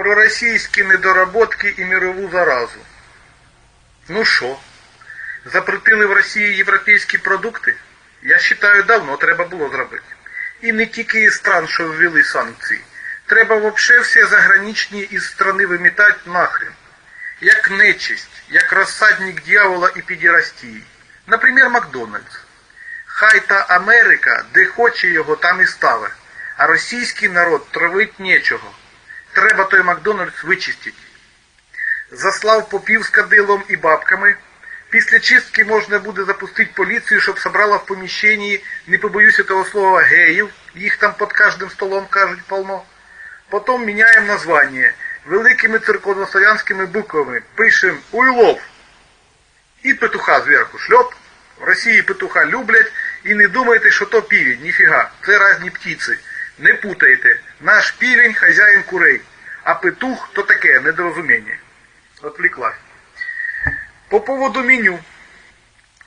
про російські недоработки і мирову заразу. Ну що, запретили в Росії європейські продукти? Я вважаю, давно треба було зробити. І не тільки із стран, що ввели санкції. Треба взагалі всі заграничні із страни вимітати нахрен. Як нечисть, як розсадник дьявола і підірастії. Наприклад, Макдональдс. Хай та Америка, де хоче його, там і ставить. А російський народ травить нічого. Треба той Макдональдс вичистити. Заслав попів з кадилом і бабками. Після чистки можна буде запустити поліцію, щоб собрала в поміщенні, не побоюся того слова, геїв. Їх там під кожним столом кажуть полно. Потім міняємо названня. Великими церковнослов'янськими буквами пишемо Уйлов. І петуха зверху шльоп. В Росії петуха люблять. І не думайте, що то півень, ніфіга. Це різні птиці. Не путайте. Наш півень хазяїн курей. А петух то таке недорозуміння. Отвлеклась. По поводу меню.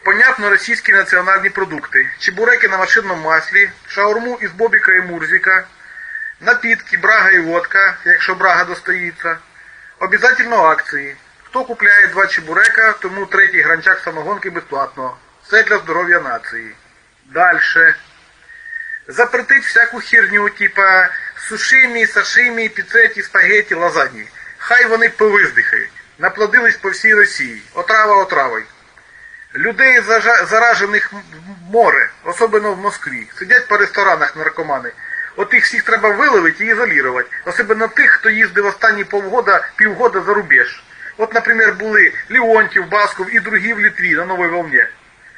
Понятно, російські національні продукти. Чебуреки на машинному маслі, шаурму із бобіка і мурзика, напітки, брага і водка, якщо брага достоїться. Обязательно акції. Хто купляє два чебурека, тому третій гранчак самогонки безплатно. Все для здоров'я нації. Дальше. Запретить всяку херню, типа сушимі, сашимі, піцеті, спагеті, лазані. Хай вони повиздихають. Наплодились по всій Росії. Отрава отравою. Людей заражених море, особливо в Москві. Сидять по ресторанах наркомани. От їх всіх треба виловити і ізолювати. Особливо тих, хто їздив останні полгода, півгода за рубеж. От, наприклад, були Леонтьев, Басков і другі в Литві на новій волні.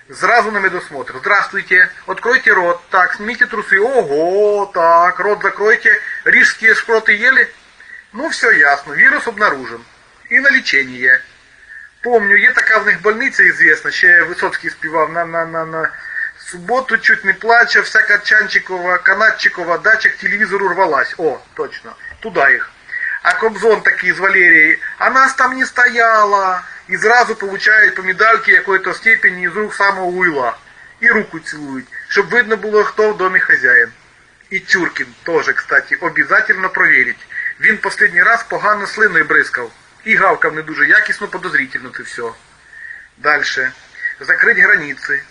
Зразу на медосмотр. Здравствуйте, откройте рот. Так, снимите трусы. Ого, так, рот закройте. Рижские шпроты ели? Ну, все ясно, вирус обнаружен. І на лічення. Помню, є така в них больниця известна, ще Висоцький співав на, на, на, на суботу, чуть не плаче, всяка Чанчикова, Канатчикова дача к телевізору рвалась. О, точно, туди їх. А Кобзон такий з Валерією, а нас там не стояла. І зразу получають по медальки якої-то степені з рук самого Уйла. І руку цілують, щоб видно було, хто в домі хазяїн. І Чуркін теж, кстати, обязательно провірить. Він последній раз погано слиною бризкав. І гавкав не дуже якісно, подозрительно це все. Дальше. Закрить границі.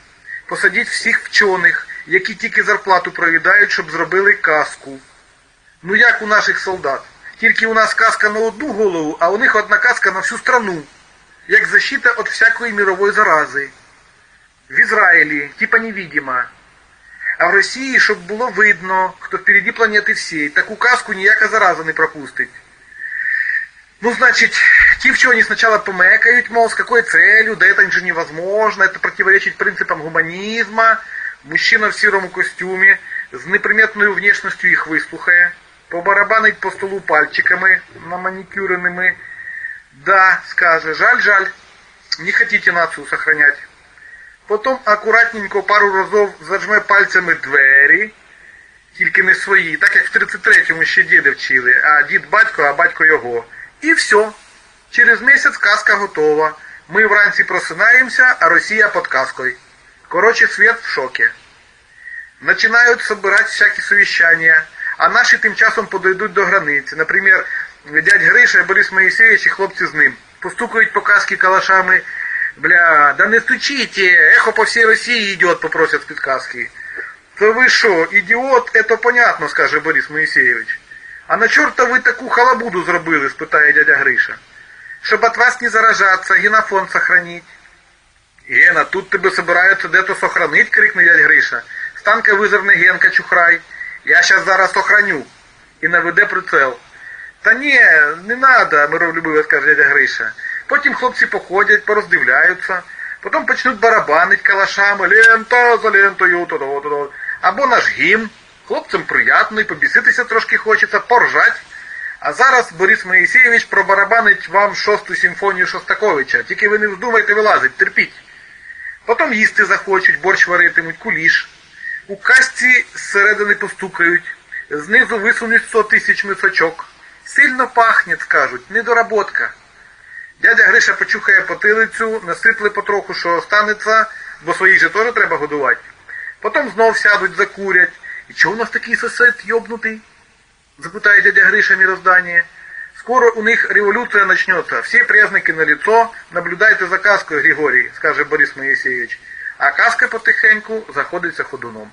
Посадіть всіх вчених, які тільки зарплату проїдають, щоб зробили каску. Ну як у наших солдат? Тільки у нас каска на одну голову, а у них одна каска на всю страну. Як защита від всякої мирової зарази. В Ізраїлі, типа невидимо. А в Росії, щоб було видно, хто впереді планети всієї, таку казку ніяка зараза не пропустить. Ну, значит, те вчені сначала помекают, мол, с какой целью, да это же невозможно, это противоречит принципам гуманизма. Мужчина в сірому костюмі, з неприметною внешністю їх вислухає, побарабанить по столу пальчиками наманікюреними. Да, скаже, жаль, жаль, не хотите нацию сохранять. Потім акуратненько пару разів зажме пальцями двері, тільки не свої, так як в 33-му ще діди вчили, а дід батько, а батько його. І все. Через місяць казка готова. Ми вранці просинаємося, а Росія під казкою. Короче, світ в шокі. Начинают собирать всякі совещания, а наші тим часом подойдуть до границі. Наприклад, дядь Гриша, Борис Моїсеєвич і хлопці з ним. Постукають по каски калашами. Бля, да не стучите, ехо по всій Росії йде, попросять з підказки. То ви що, ідіот, это понятно, скаже Борис Моїсеєвич. А на чорта ви таку халабуду зробили, спитає дядя Гриша. Щоб от вас не заражаться, генофонд сохранить. Гена, тут тебе собираються де-то сохранить, крикне дядь Гриша. Станка визирне Генка чухрай. Я щас зараз сохраню. І наведе прицел. Та ні, не надо, миролюбиво скаже дядя Гриша. Потім хлопці походять, пороздивляються, потім почнуть барабанить калашами, лента за лентою, то-то-то. Або наш гімн. Хлопцям приятно і побіситися трошки хочеться, поржать. А зараз Борис Моїсеєвич пробарабанить вам шосту симфонію Шостаковича. Тільки ви не вздумайте вилазить, терпіть. Потім їсти захочуть, борщ варитимуть, куліш. У касці зсередини постукають, знизу висунуть 100 тисяч мисочок. Сильно пахне, скажуть, недоработка. Дядя Гриша почухає потилицю, насипле потроху, що останеться, бо своїх же теж треба годувати. Потім знов сядуть, закурять. І чого у нас такий сосед йобнутий? запитає дядя Гриша міроздання. Скоро у них революция начнется. Все признаки на лицо. Наблюдайте за казкою, Григорій, скаже Борис Моїсеєвич. А казка потихеньку заходиться ходуном.